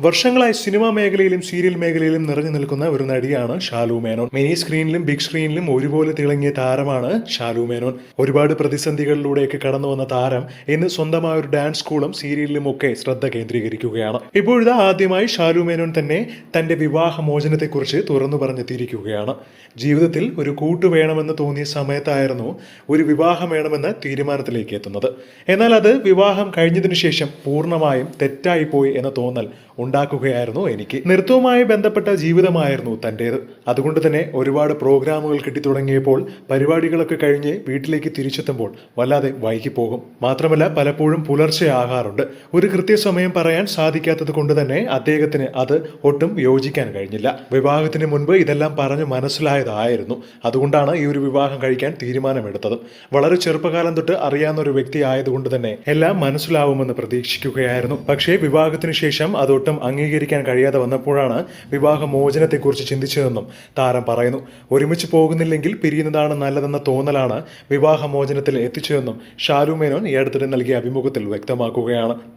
വർഷങ്ങളായി സിനിമാ മേഖലയിലും സീരിയൽ മേഖലയിലും നിറഞ്ഞു നിൽക്കുന്ന ഒരു നടിയാണ് ഷാലു മേനോൻ. മിനി സ്ക്രീനിലും ബിഗ് സ്ക്രീനിലും ഒരുപോലെ തിളങ്ങിയ താരമാണ് ഷാലു മേനോൻ. ഒരുപാട് പ്രതിസന്ധികളിലൂടെയൊക്കെ കടന്നു വന്ന താരം ഇന്ന് സ്വന്തമായ ഒരു ഡാൻസ് സ്കൂളും സീരിയലിലും ഒക്കെ ശ്രദ്ധ കേന്ദ്രീകരിക്കുകയാണ്. ഇപ്പോഴിതാ ആദ്യമായി ഷാലു മേനോൻ തന്നെ തന്റെ വിവാഹ മോചനത്തെക്കുറിച്ച് തുറന്നു പറഞ്ഞെത്തിയിരിക്കുകയാണ്. ജീവിതത്തിൽ ഒരു കൂട്ടു വേണമെന്ന് തോന്നിയ സമയത്തായിരുന്നു ഒരു വിവാഹം വേണമെന്ന തീരുമാനത്തിലേക്ക് എത്തുന്നത്. എന്നാൽ അത് വിവാഹം കഴിഞ്ഞതിനു ശേഷം പൂർണമായും തെറ്റായിപ്പോയി എന്ന തോന്നൽ ഉണ്ടാക്കുകയായിരുന്നു എനിക്ക്. നൃത്തവുമായി ബന്ധപ്പെട്ട ജീവിതമായിരുന്നു തന്റേത്. അതുകൊണ്ട് തന്നെ ഒരുപാട് പ്രോഗ്രാമുകൾ കിട്ടി തുടങ്ങിയപ്പോൾ പരിപാടികളൊക്കെ കഴിഞ്ഞ് വീട്ടിലേക്ക് തിരിച്ചെത്തുമ്പോൾ വല്ലാതെ വൈകി പോകും മാത്രമല്ല പലപ്പോഴും പുലർച്ചെ ആകാറുണ്ട്. ഒരു കൃത്യസമയം പറയാൻ സാധിക്കാത്തത് കൊണ്ട് തന്നെ അദ്ദേഹത്തിന് അത് ഒട്ടും യോജിക്കാൻ കഴിഞ്ഞില്ല. വിവാഹത്തിന് മുൻപ് ഇതെല്ലാം പറഞ്ഞു മനസ്സിലായതായിരുന്നു. അതുകൊണ്ടാണ് ഈ ഒരു വിവാഹം കഴിക്കാൻ തീരുമാനമെടുത്തത്. വളരെ ചെറുപ്പകാലം തൊട്ട് അറിയാവുന്ന ഒരു വ്യക്തി ആയതുകൊണ്ട് തന്നെ എല്ലാം മനസ്സിലാവുമെന്ന് പ്രതീക്ഷിക്കുകയായിരുന്നു. പക്ഷേ വിവാഹത്തിന് ശേഷം അതൊട്ടും അംഗീകരിക്കാൻ കഴിയാതെ വന്നപ്പോഴാണ് വിവാഹമോചനത്തെക്കുറിച്ച് ചിന്തിച്ചതെന്നും താരം പറയുന്നു. ഒരുമിച്ച് പോകുന്നില്ലെങ്കിൽ പിരിയുന്നതാണ് നല്ലതെന്ന തോന്നലാണ് വിവാഹമോചനത്തിൽ എത്തിച്ചതെന്നും ഷാരു മേനോൻ ഈ അടുത്തിടെ നൽകിയ അഭിമുഖത്തിൽ വ്യക്തമാക്കുകയാണ്.